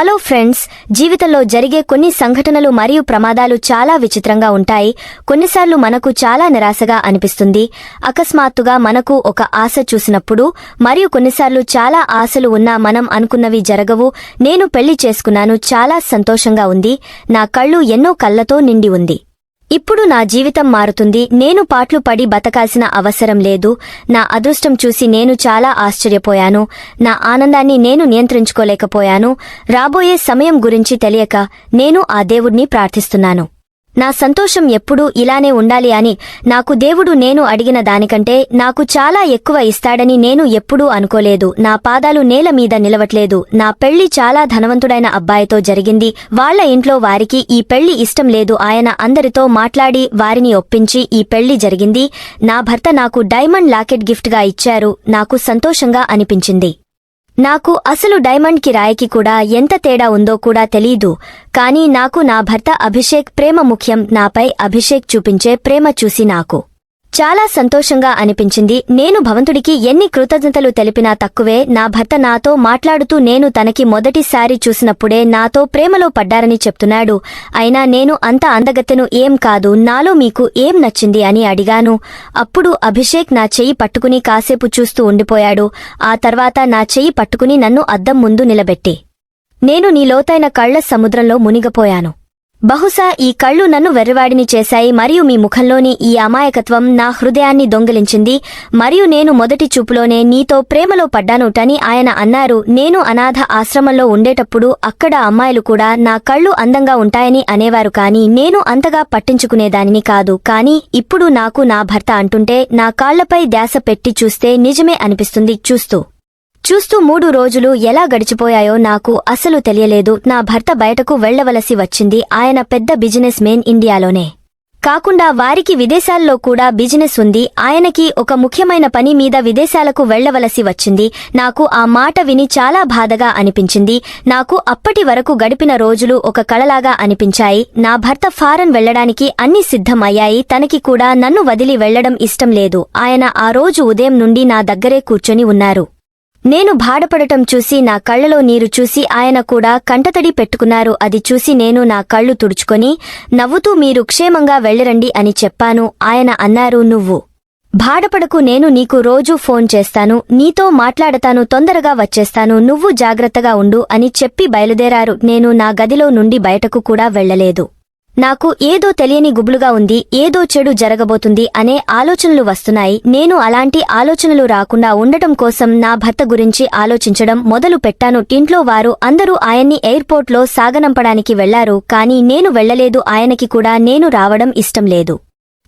Hello friends జీవితంలో జరిగే కొన్ని సంఘటనలు మరియు ప్రమాదాలు చాలా విచిత్రంగా ఉంటాయి. కొన్నిసార్లు మనకు చాలా నిరాశగా అనిపిస్తుంది. అకస్మాత్తుగా మనకు ఒక ఆశ చూసినప్పుడు మరియు కొన్నిసార్లు చాలా ఆశలు ఉన్నా మనం అనుకున్నవి జరగవు. నేను పెళ్ళి చేసుకున్నాను చాలా సంతోషంగా ఉంది. నా కళ్ళు ఎన్నో కళ్ళతో నిండి ఉంది. ఇప్పుడు నా జీవితం మారుతుంది. నేను పాట్లు పడి బతకాల్సిన అవసరం లేదు. నా అదృష్టం చూసి నేను చాలా ఆశ్చర్యపోయాను. నా ఆనందాన్ని నేను నియంత్రించుకోలేకపోయాను. రాబోయే సమయం గురించి తెలియక నేను ఆ దేవుణ్ణి ప్రార్థిస్తున్నాను. నా సంతోషం ఎప్పుడూ ఇలానే ఉండాలి అని నాకు దేవుడు నేను అడిగిన దానికంటే నాకు చాలా ఎక్కువ ఇస్తాడని నేను ఎప్పుడూ అనుకోలేదు. నా పాదాలు నేల మీద నిలవట్లేదు. నా పెళ్ళి చాలా ధనవంతుడైన అబ్బాయితో జరిగింది. వాళ్ళ ఇంట్లో వారికి ఈ పెళ్ళి ఇష్టం లేదు. ఆయన అందరితో మాట్లాడి వారిని ఒప్పించి ఈ పెళ్ళి జరిగింది. నా భర్త నాకు డైమండ్ లాకెట్ గిఫ్ట్గా ఇచ్చారు. నాకు సంతోషంగా అనిపించింది. నాకు అసలు డైమండ్కి రాయికి కూడా ఎంత తేడా ఉందో కూడా తెలీదు. కానీ నాకు నా భర్త అభిషేక్ ప్రేమ ముఖ్యం. నాపై అభిషేక్ చూపించే ప్రేమ చూసి నాకు. చాలా సంతోషంగా అనిపించింది. నేను భవంతుడికి ఎన్ని కృతజ్ఞతలు తెలిపినా తక్కువే. నా భర్త నాతో మాట్లాడుతూ నేను తనకి మొదటిసారి చూసినప్పుడే నాతో ప్రేమలో పడ్డారని చెప్తున్నాడు. అయినా నేను అంత అందగత్తెను ఏం కాదు నాలో మీకు ఏం నచ్చింది అని అడిగాను. అప్పుడు అభిషేక్ నా చెయ్యి పట్టుకుని కాసేపు చూస్తూ ఉండిపోయాడు. ఆ తర్వాత నా చెయ్యి పట్టుకుని నన్ను అద్దం ముందు నిలబెట్టి. నేను నీ లోతైన కళ్ళ సముద్రంలో మునిగపోయాను. బహుశా ఈ కళ్ళు నన్ను వెర్రివాడిని చేశాయి మరియు మీ ముఖంలోని ఈ అమాయకత్వం నా హృదయాన్ని దొంగిలించింది. మరియు నేను మొదటి చూపులోనే నీతో ప్రేమలో పడ్డానుటని ఆయన అన్నారు. నేను అనాథ ఆశ్రమంలో ఉండేటప్పుడు అక్కడ అమ్మాయిలు కూడా నా కళ్ళు అందంగా ఉంటాయని అనేవారు కానీ నేను అంతగా పట్టించుకునేదానిని కాదు. కానీ ఇప్పుడు నాకు నా భర్త అంటుంటే నా కాళ్ళపై ధ్యాస పెట్టి చూస్తే నిజమే అనిపిస్తుంది. చూస్తూ చూస్తూ మూడు రోజులు ఎలా గడిచిపోయాయో నాకు అసలు తెలియలేదు. నా భర్త బయటకు వెళ్ళవలసి వచ్చింది. ఆయన పెద్ద బిజినెస్ మెన్ ఇండియాలోనే. కాకుండా వారికి విదేశాల్లో కూడా బిజినెస్ ఉంది. ఆయనకి ఒక ముఖ్యమైన పని మీద విదేశాలకు వెళ్ళవలసి వచ్చింది. నాకు ఆ మాట విని చాలా బాధగా అనిపించింది. నాకు అప్పటి వరకు గడిపిన రోజులు ఒక కళలాగా అనిపించాయి. నా భర్త ఫారెన్ వెళ్ళడానికి అన్ని సిద్ధం అయ్యాయి తనకి కూడా నన్ను వదిలి వెళ్ళడం ఇష్టం లేదు. ఆయన ఆ రోజు ఉదయం నుండి నా దగ్గరే కూర్చొని ఉన్నారు. నేను బాధపడటం చూసి నా కళ్ళలో నీరు చూసి ఆయన కూడా కంటతడి పెట్టుకున్నారు. అది చూసి నేను నా కళ్ళు తుడుచుకొని నవ్వుతూ మీరు క్షేమంగా వెళ్ళరండి అని చెప్పాను. ఆయన అన్నారు నువ్వు బాధపడకు నేను నీకు రోజూ ఫోన్ చేస్తాను. నీతో మాట్లాడతాను తొందరగా వచ్చేస్తాను. నువ్వు జాగ్రత్తగా ఉండు అని చెప్పి బయలుదేరారు. నేను నా గదిలో నుండి బయటకు కూడా వెళ్ళలేదు. నాకు ఏదో తెలియని గుబులుగా ఉంది ఏదో చెడు జరగబోతుంది అనే ఆలోచనలు వస్తున్నాయి. నేను అలాంటి ఆలోచనలు రాకుండా ఉండటం కోసం నా భర్త గురించి ఆలోచించడం మొదలు పెట్టాను. ఇంట్లో వారు అందరూ ఆయన్ని ఎయిర్పోర్ట్లో సాగనంపడానికి వెళ్ళారు కానీ నేను వెళ్ళలేదు ఆయనకి కూడా నేను రావడం ఇష్టం లేదు.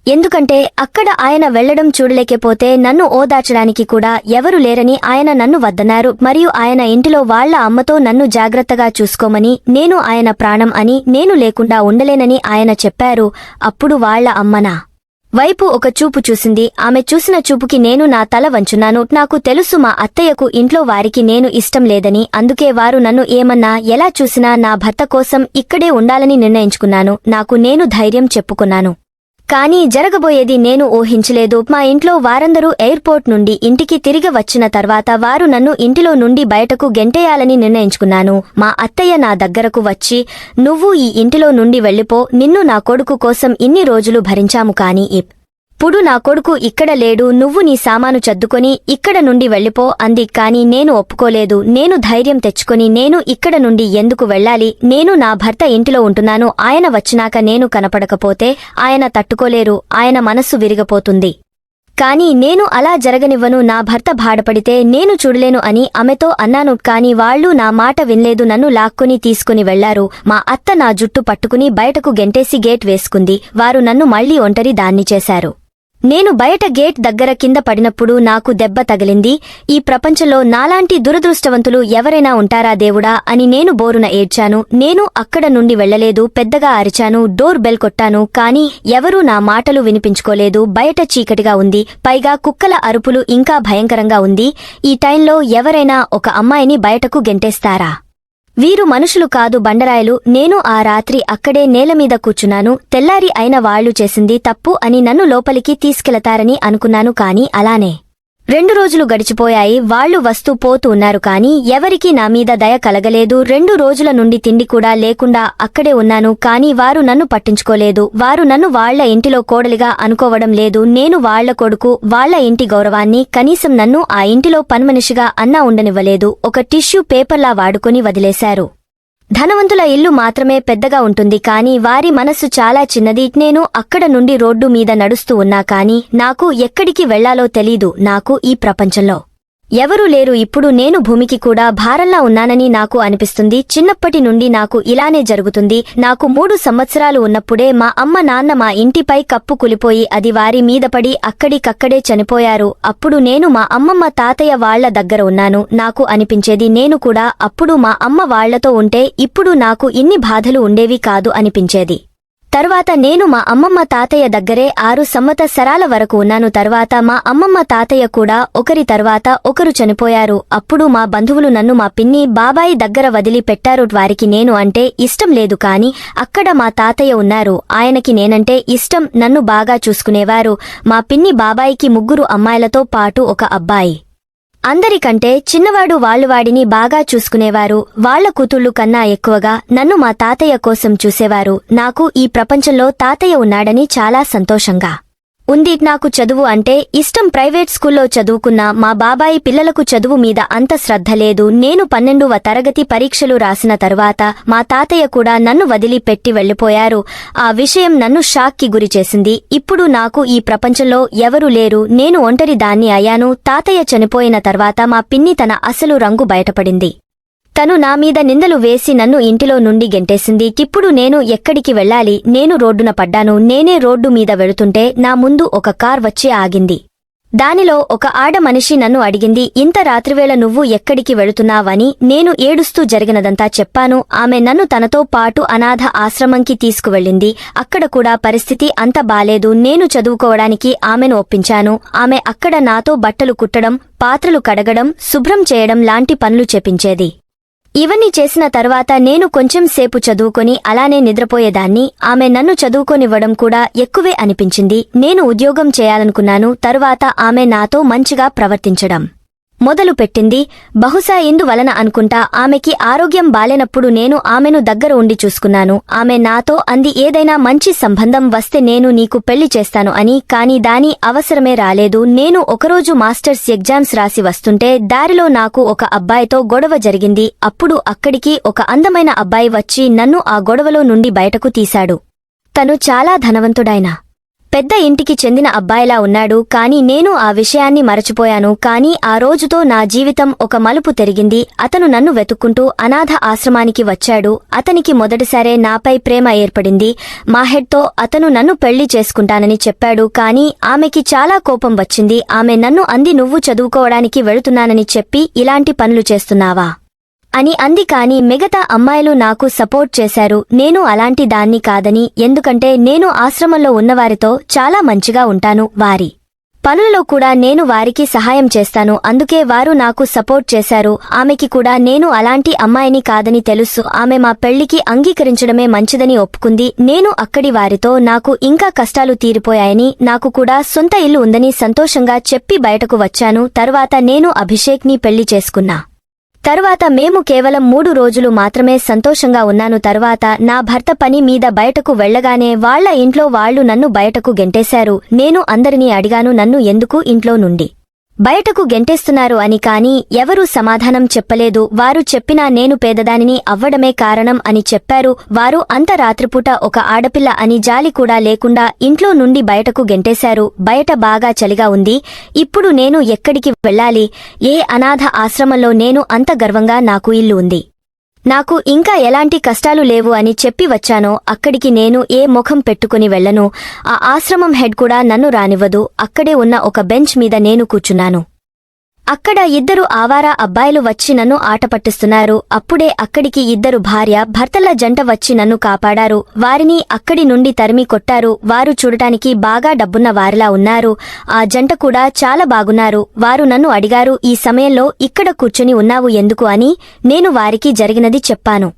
ఎందుకంటే అక్కడ ఆయన వెళ్ళడం చూడలేకపోతే నన్ను ఓదార్చడానికి కూడా ఎవరు లేరని ఆయన నన్ను వద్దన్నారు. మరియు ఆయన ఇంటిలో వాళ్ళ అమ్మతో నన్ను జాగ్రత్తగా చూసుకోమని నేను ఆయన ప్రాణం అని నేను లేకుండా ఉండలేనని ఆయన చెప్పారు. అప్పుడు వాళ్ళ అమ్మనా వైపు ఒక చూపు చూసింది. ఆమె చూసిన చూపుకి నేను నా తల వంచున్నాను. నాకు తెలుసు మా అత్తయ్యకు ఇంట్లో వారికి నేను ఇష్టం లేదని. అందుకే వారు నన్ను ఏమన్నా ఎలా చూసినా నా భర్త కోసం ఇక్కడే ఉండాలని నిర్ణయించుకున్నాను. నాకు నేను ధైర్యం చెప్పుకున్నాను. కానీ జరగబోయేది నేను ఊహించలేదు. మా ఇంట్లో వారందరూ ఎయిర్పోర్ట్ నుండి ఇంటికి తిరిగి వచ్చిన తర్వాత వారు నన్ను ఇంటిలో నుండి బయటకు గెంటేయాలని నిర్ణయించుకున్నాను. మా అత్తయ్య నా దగ్గరకు వచ్చి నువ్వు ఈ ఇంటిలో నుండి వెళ్ళిపో నిన్ను నా కొడుకు కోసం ఇన్ని రోజులు భరించాము కాని ఇప్పుడు నా కొడుకు ఇక్కడ లేడు నువ్వు నీ సామాను చద్దుకొని ఇక్కడ నుండి వెళ్ళిపో అంది. కాని నేను ఒప్పుకోలేదు. నేను ధైర్యం తెచ్చుకొని నేను ఇక్కడ నుండి ఎందుకు వెళ్ళాలి? నేను నా భర్త ఇంటిలో ఉంటున్నాను. ఆయన వచ్చినాక నేను కనపడకపోతే ఆయన తట్టుకోలేరు. ఆయన మనస్సు విరిగపోతుంది. కాని నేను అలా జరగనివ్వను. నా భర్త బాధపడితే నేను చూడలేను అని ఆమెతో అన్నాను. కాని వాళ్ళు నా మాట వినలేదు. నన్ను లాక్కుని తీసుకుని వెళ్ళారు మా అత్త నా జుట్టు పట్టుకుని బయటకు గెంటేసి గేట్ వేసుకుంది. వారు నన్ను మళ్ళీ ఒంటరి దాన్ని చేశారు. నేను బయట గేట్ దగ్గర కింద పడినప్పుడు నాకు దెబ్బ తగిలింది. ఈ ప్రపంచంలో నాలాంటి దురదృష్టవంతులు ఎవరైనా ఉంటారా దేవుడా అని నేను బోరున ఏడ్చాను. నేను అక్కడ నుండి వెళ్ళలేదు పెద్దగా అరిచాను డోర్ బెల్ కొట్టాను కానీ ఎవరూ నా మాటలు వినిపించుకోలేదు. బయట చీకటిగా ఉంది పైగా కుక్కల అరుపులు ఇంకా భయంకరంగా ఉంది. ఈ టైంలో ఎవరైనా ఒక అమ్మాయిని బయటకు గెంటేస్తారా? వీరు మనుషులు కాదు బండరాయలు. నేను ఆ రాత్రి అక్కడే నేలమీద కూర్చున్నాను. తెల్లారి అయిన వాళ్ళు చేసింది తప్పు అని నన్ను లోపలికి తీసుకెళతారని అనుకున్నాను కాని అలానే. రెండు రోజులు గడిచిపోయాయి వాళ్ళు వస్తూ పోతూ ఉన్నారు కాని ఎవరికీ నా మీద దయ కలగలేదు. రెండు రోజుల నుండి తిండి కూడా లేకుండా అక్కడే ఉన్నాను కాని వారు నన్ను పట్టించుకోలేదు. వారు నన్ను వాళ్ళ ఇంటిలో కోడలిగా అనుకోవడం లేదు. నేను వాళ్ళ కొడుకు వాళ్ళ ఇంటి గౌరవాన్ని కనీసం నన్ను ఆ ఇంటిలో పనిమనిషిగా అన్నా ఉండనివ్వలేదు. ఒక టిష్యూ పేపర్లా వాడుకొని వదిలేశారు. ధనవంతుల ఇల్లు మాత్రమే పెద్దగా ఉంటుంది కానీ వారి మనస్సు చాలా చిన్నది. నేను అక్కడ నుండి రోడ్డు మీద నడుస్తూ ఉన్నా కానీ నాకు ఎక్కడికి వెళ్ళాలో తెలీదు. నాకు ఈ ప్రపంచంలో ఎవరూ లేరు. ఇప్పుడు నేను భూమికి కూడా భారంలా ఉన్నానని నాకు అనిపిస్తుంది. చిన్నప్పటి నుండి నాకు ఇలానే జరుగుతుంది. నాకు మూడు సంవత్సరాలు ఉన్నప్పుడే మా అమ్మ నాన్న మా ఇంటిపై కప్పు కులిపోయి అది వారి మీద పడి అక్కడికక్కడే చనిపోయారు. అప్పుడు నేను మా అమ్మమ్మ తాతయ్య వాళ్ళ దగ్గర ఉన్నాను. నాకు అనిపించేది నేను కూడా అప్పుడు మా అమ్మ వాళ్ళతో ఉంటే ఇప్పుడు నాకు ఇన్ని బాధలు ఉండేవి కాదు అనిపించేది. తర్వాత నేను మా అమ్మమ్మ తాతయ్య దగ్గరే ఆరు సంవత్సరాల వరకు ఉన్నాను. తర్వాత మా అమ్మమ్మ తాతయ్య కూడా ఒకరి తర్వాత ఒకరు చనిపోయారు. అప్పుడు మా బంధువులు నన్ను మా పిన్ని బాబాయి దగ్గర వదిలి పెట్టారు వారికి నేను అంటే ఇష్టం లేదు కాని అక్కడ మా తాతయ్య ఉన్నారు. ఆయనకి నేనంటే ఇష్టం. నన్ను బాగా చూసుకునేవారు. మా పిన్ని బాబాయికి ముగ్గురు అమ్మాయిలతో పాటు ఒక అబ్బాయి. అందరికంటే చిన్నవాడు వాళ్ళు వాడిని బాగా చూసుకునేవారు. వాళ్ళ కూతుళ్ళు కన్నా ఎక్కువగా నన్ను మా తాతయ్య కోసం చూసేవారు. నాకు ఈ ప్రపంచంలో తాతయ్య ఉన్నాడని చాలా సంతోషంగా. ఉంది నాకు చదువు అంటే ఇష్టం. ప్రైవేట్ స్కూల్లో చదువుకున్న మా బాబాయి పిల్లలకు చదువు మీద అంత శ్రద్ధ లేదు. నేను పన్నెండవ తరగతి పరీక్షలు రాసిన తర్వాత మా తాతయ్య కూడా నన్ను వదిలి పెట్టి వెళ్ళిపోయారు ఆ విషయం నన్ను షాక్కి గురిచేసింది ఇప్పుడు నాకు ఈ ప్రపంచంలో ఎవరూ లేరు. నేను ఒంటరి దాన్ని అయ్యాను. తాతయ్య చనిపోయిన తర్వాత మా పిన్ని తన అసలు రంగు బయటపడింది. తను నా మీద నిందలు వేసి నన్ను ఇంటిలో నుండి గెంటేసింది. ఇప్పుడు నేను ఎక్కడికి వెళ్ళాలి? నేను రోడ్డున పడ్డాను. నేనే రోడ్డు మీద వెళుతుంటే నా ముందు ఒక కార్ వచ్చి ఆగింది. దానిలో ఒక ఆడ మనిషి నన్ను అడిగింది ఇంత రాత్రివేళ నువ్వు ఎక్కడికి వెళుతున్నావని? నేను ఏడుస్తూ జరిగినదంతా చెప్పాను. ఆమె నన్ను తనతో పాటు అనాథ ఆశ్రమంకి తీసుకువెళ్ళింది. అక్కడ కూడా పరిస్థితి అంత బాలేదు. నేను చదువుకోవడానికి ఆమెను ఒప్పించాను. ఆమె అక్కడ నాతో బట్టలు కుట్టడం పాత్రలు కడగడం శుభ్రం చేయడం లాంటి పనులు చెప్పించేది ఇవన్నీ చేసిన తర్వాత నేను కొంచెం సేపు చదువుకొని అలానే నిద్రపోయేదాన్ని. ఆమె నన్ను చదువుకోనివ్వడం కూడా ఎక్కువే అనిపించింది. నేను ఉద్యోగం చేయాలనుకున్నాను. తరువాత ఆమె నాతో మంచిగా ప్రవర్తించడం. మొదలు పెట్టింది బహుశా ఇందువలన అనుకుంటా ఆమెకి ఆరోగ్యం బాలేనప్పుడు నేను ఆమెను దగ్గర ఉండి చూసుకున్నాను. ఆమె నాతో అంది ఏదైనా మంచి సంబంధం వస్తే నేను నీకు పెళ్ళి చేస్తాను అని. కాని దాని అవసరమే రాలేదు. నేను ఒకరోజు మాస్టర్స్ ఎగ్జామ్స్ రాసి వస్తుంటే దారిలో నాకు ఒక అబ్బాయితో గొడవ జరిగింది. అప్పుడు అక్కడికి ఒక అందమైన అబ్బాయి వచ్చి నన్ను ఆ గొడవలో నుండి బయటకు తీశాడు. తను చాలా ధనవంతుడైన పెద్ద ఇంటికి చెందిన అబ్బాయిలా ఉన్నాడు. కాని నేను ఆ విషయాన్ని మరచిపోయాను. కాని ఆ రోజుతో నా జీవితం ఒక మలుపు తిరిగింది. అతను నన్ను వెతుక్కుంటూ అనాథ ఆశ్రమానికి వచ్చాడు. అతనికి మొదటిసారే నాపై ప్రేమ ఏర్పడింది. మా హెడ్తో అతను నన్ను పెళ్ళి చేసుకుంటానని చెప్పాడు. కాని ఆమెకి చాలా కోపం వచ్చింది. ఆమె నన్ను అంది నువ్వు చదువుకోవడానికి వెళుతున్నానని చెప్పి ఇలాంటి పనులు చేస్తున్నావా? అని అంది కాని మిగతా అమ్మాయిలు నాకు సపోర్ట్ చేశారు. నేను అలాంటి దాన్ని కాదని ఎందుకంటే నేను ఆశ్రమంలో ఉన్నవారితో చాలా మంచిగా ఉంటాను వారి పనులలో కూడా నేను వారికి సహాయం చేస్తాను. అందుకే వారు నాకు సపోర్ట్ చేశారు. ఆమెకి కూడా నేను అలాంటి అమ్మాయిని కాదని తెలుసు. ఆమె మా పెళ్ళికి అంగీకరించడమే మంచిదని ఒప్పుకుంది. నేను అక్కడి వారితో నాకు ఇంకా కష్టాలు తీరిపోయాయని నాకు కూడా సొంత ఇల్లు ఉందని సంతోషంగా చెప్పి బయటకు వచ్చాను. తరువాత నేను అభిషేక్ని పెళ్ళి చేసుకున్నా. తరువాత మేము కేవలం మూడు రోజులు మాత్రమే సంతోషంగా ఉన్నాను. తరువాత నా భర్త పని మీద బయటకు వెళ్ళగానే వాళ్ళ ఇంట్లో వాళ్ళు నన్ను బయటకు గెంటేశారు. నేను అందరినీ అడిగాను నన్ను ఎందుకు ఇంట్లో నుండి బయటకు గెంటేస్తున్నారు అని కాని ఎవరూ సమాధానం చెప్పలేదు. వారు చెప్పినా నేను పేదదానిని అవ్వడమే కారణం అని చెప్పారు. వారు అంత రాత్రిపూట ఒక ఆడపిల్ల అని జాలి కూడా లేకుండా ఇంట్లో నుండి బయటకు గెంటేశారు. బయట బాగా చలిగా ఉంది. ఇప్పుడు నేను ఎక్కడికి వెళ్ళాలి? ఏ అనాథ ఆశ్రమంలో నేను అంత గర్వంగా నాకు ఇల్లు ఉంది? నాకు ఇంకా ఎలాంటి కష్టాలు లేవు అని చెప్పి వచ్చానో అక్కడికి నేను ఏ ముఖం పెట్టుకుని వెళ్ళను ఆ ఆశ్రమం హెడ్ కూడా నన్ను రానివ్వదు. అక్కడే ఉన్న ఒక బెంచ్ మీద నేను కూర్చున్నాను. అక్కడ ఇద్దరు ఆవారా అబ్బాయిలు వచ్చి నన్ను ఆట పట్టిస్తున్నారు. అప్పుడే అక్కడికి ఇద్దరు భార్య భర్తల జంట వచ్చి నన్ను కాపాడారు. వారిని అక్కడి నుండి తరిమి కొట్టారు. వారు చూడటానికి బాగా డబ్బున్న వారిలా ఉన్నారు. ఆ జంట కూడా చాలా బాగున్నారు. వారు నన్ను అడిగారు ఈ సమయంలో ఇక్కడ కూర్చుని ఉన్నావు ఎందుకు? అని నేను వారికి జరిగినది చెప్పాను.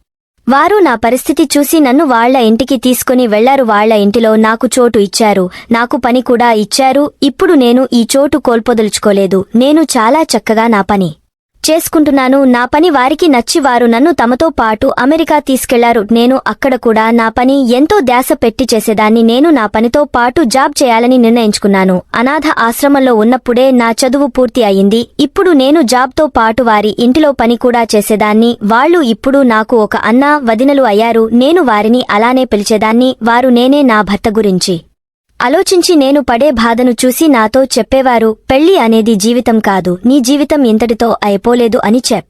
వారు నా పరిస్థితి చూసి నన్ను వాళ్ళ ఇంటికి తీసుకుని వెళ్ళారు. వాళ్ళ ఇంటిలో నాకు చోటు ఇచ్చారు. నాకు పని కూడా ఇచ్చారు. ఇప్పుడు నేను ఈ చోటు కోల్పోదలుచుకోలేదు. నేను చాలా చక్కగా నా పని. చేసుకుంటున్నాను. నా పని వారికి నచ్చి వారు నన్ను తమతో పాటు అమెరికా తీసుకెళ్ళారు. నేను అక్కడ కూడా నా పని ఎంతో ధ్యాస పెట్టి చేసేదాన్ని. నేను నా పనితో పాటు జాబ్ చేయాలని నిర్ణయించుకున్నాను. అనాథ ఆశ్రమంలో ఉన్నప్పుడే నా చదువు పూర్తి అయింది. ఇప్పుడు నేను జాబ్తో పాటు వారి ఇంటిలో పని కూడా చేసేదాన్ని. వాళ్ళు ఇప్పుడు నాకు ఒక అన్న వదినలు అయ్యారు. నేను వారిని అలానే పిలిచేదాన్ని. వారు నేనే నా భర్త గురించి ఆలోచించి నేను పడే బాధను చూసి నాతో చెప్పేవారు పెళ్ళి అనేది జీవితం కాదు. నీ జీవితం ఇంతటితో అయిపోలేదు అని చెప్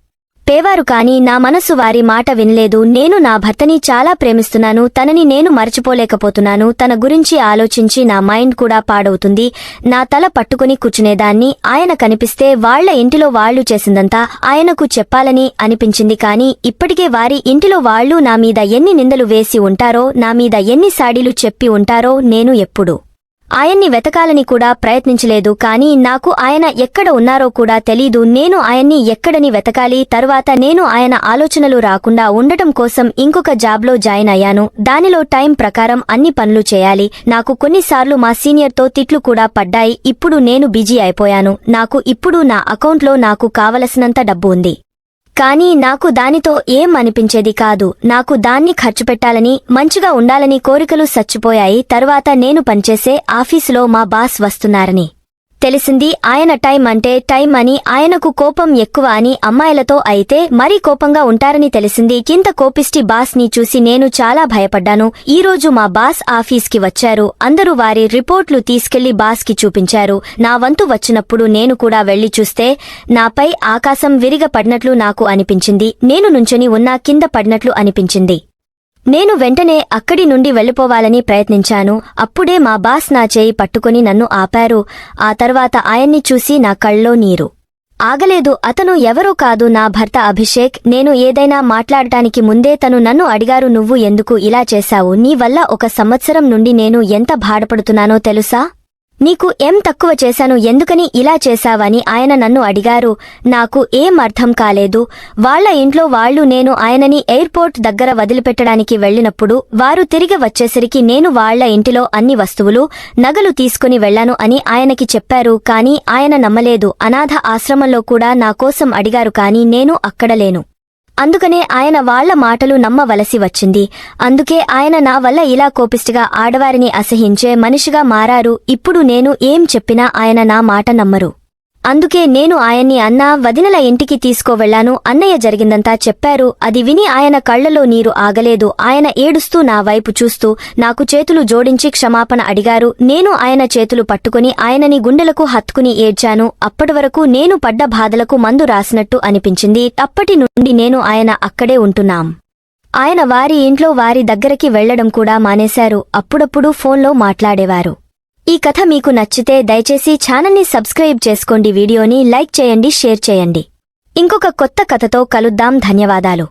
పేవారు కాని నా మనసు వారి మాట వినలేదు. నేను నా భర్తని చాలా ప్రేమిస్తున్నాను. తనని నేను మర్చిపోలేకపోతున్నాను. తన గురించి ఆలోచించి నా మైండ్ కూడా పాడవుతుంది. నా తల పట్టుకుని కూర్చునేదాన్ని. ఆయన కనిపిస్తే వాళ్ళ ఇంటిలో వాళ్ళు చేసిందంతా ఆయనకు చెప్పాలని అనిపించింది కాని ఇప్పటికే వారి ఇంటిలో వాళ్ళు నా మీద ఎన్ని నిందలు వేసి ఉంటారో నా మీద ఎన్ని సాడీలు చెప్పి ఉంటారో నేను ఎప్పుడు ఆయన్ని వెతకాలని కూడా ప్రయత్నించలేదు. కానీ నాకు ఆయన ఎక్కడ ఉన్నారో కూడా తెలీదు. నేను ఆయన్ని ఎక్కడని వెతకాలి. తరువాత నేను ఆయన ఆలోచనలు రాకుండా ఉండటం కోసం ఇంకొక జాబ్లో జాయిన్ అయ్యాను. దానిలో టైం ప్రకారం అన్ని పనులు చేయాలి. నాకు కొన్నిసార్లు మా సీనియర్తో తిట్లు కూడా పడ్డాయి. ఇప్పుడు నేను బిజీ అయిపోయాను. నాకు ఇప్పుడు నా అకౌంట్లో నాకు కావలసినంత డబ్బు ఉంది. కానీ నాకు దానితో ఏం అనిపించేది కాదు. నాకు దాన్ని ఖర్చు పెట్టాలని మంచిగా ఉండాలని కోరికలు సచ్చిపోయాయి తర్వాత నేను పనిచేసే ఆఫీసులో మా బాస్ వస్తున్నారని. తెలిసింది ఆయన టైం అంటే టైం అని ఆయనకు కోపం ఎక్కువ అని అమ్మాయిలతో అయితే మరీ కోపంగా ఉంటారని తెలిసింది. కింద కోపిష్టి బాస్ని చూసి నేను చాలా భయపడ్డాను. ఈ రోజు మా బాస్ ఆఫీస్కి వచ్చారు. అందరూ వారి రిపోర్ట్లు తీసుకెళ్ళి బాస్కి చూపించారు. నా వంతు వచ్చినప్పుడు నేను కూడా వెళ్ళి చూస్తే నాపై ఆకాశం విరిగ పడినట్లు నాకు అనిపించింది. నేను నుంచొని ఉన్నా కింద పడినట్లు అనిపించింది. నేను వెంటనే అక్కడి నుండి వెళ్ళిపోవాలని ప్రయత్నించాను. అప్పుడే మా బాస్ నా చేయి పట్టుకుని నన్ను ఆపారు. ఆ తర్వాత ఆయన్ని చూసి నా కళ్ళలో నీరు. ఆగలేదు అతను ఎవరో కాదు నా భర్త అభిషేక్. నేను ఏదైనా మాట్లాడటానికి ముందే తను నన్ను అడిగారు నువ్వు ఎందుకు ఇలా చేశావు? నీ వల్ల ఒక సంవత్సరం నుండి నేను ఎంత బాధపడుతున్నానో తెలుసా? నీకు ఏం తక్కువ చేశాను ఎందుకని ఇలా చేశావని ఆయన నన్ను అడిగారు. నాకు ఏం అర్థం కాలేదు. వాళ్ళ ఇంట్లో వాళ్ళు నేను ఆయనని ఎయిర్పోర్ట్ దగ్గర వదిలిపెట్టడానికి వెళ్ళినప్పుడు వారు తిరిగి వచ్చేసరికి నేను వాళ్ళ ఇంటిలో అన్ని వస్తువులు నగలు తీసుకుని వెళ్ళాను అని ఆయనకి చెప్పారు. కాని ఆయన నమ్మలేదు. అనాథ ఆశ్రమంలో కూడా నా కోసం అడిగారు కాని నేను అక్కడ లేను. అందుకనే ఆయన వాళ్ళ మాటలు నమ్మవలసి వచ్చింది. అందుకే ఆయన నా వల్ల ఇలా కోపిస్టుగా ఆడవారిని అసహించే మనిషిగా మారారు. ఇప్పుడు నేను ఏం చెప్పినా ఆయన నా మాట నమ్మరు. అందుకే నేను ఆయన్ని అన్నా వదినల ఇంటికి తీసుకువెళ్ళాను అన్నయ్య జరిగిందంతా చెప్పారు. అది విని ఆయన కళ్ళలో నీరు ఆగలేదు. ఆయన ఏడుస్తూ నా వైపు చూస్తూ నాకు చేతులు జోడించి క్షమాపణ అడిగారు. నేను ఆయన చేతులు పట్టుకుని ఆయనని గుండెలకు హత్తుకుని ఏడ్చాను. అప్పటివరకు నేను పడ్డ బాధలకు మందు రాసినట్టు అనిపించింది. అప్పటి నుండి నేను ఆయన అక్కడే ఉంటున్నాం. ఆయన వారి ఇంట్లో వారి దగ్గరికి వెళ్ళడం కూడా మానేశారు. అప్పుడప్పుడు ఫోన్లో మాట్లాడేవారు. ఈ కథ మీకు నచ్చితే దయచేసి ఛానల్ని సబ్స్క్రైబ్ చేసుకోండి వీడియోని లైక్ చేయండి షేర్ చేయండి. ఇంకొక కొత్త కథతో కలుద్దాం. ధన్యవాదాలు.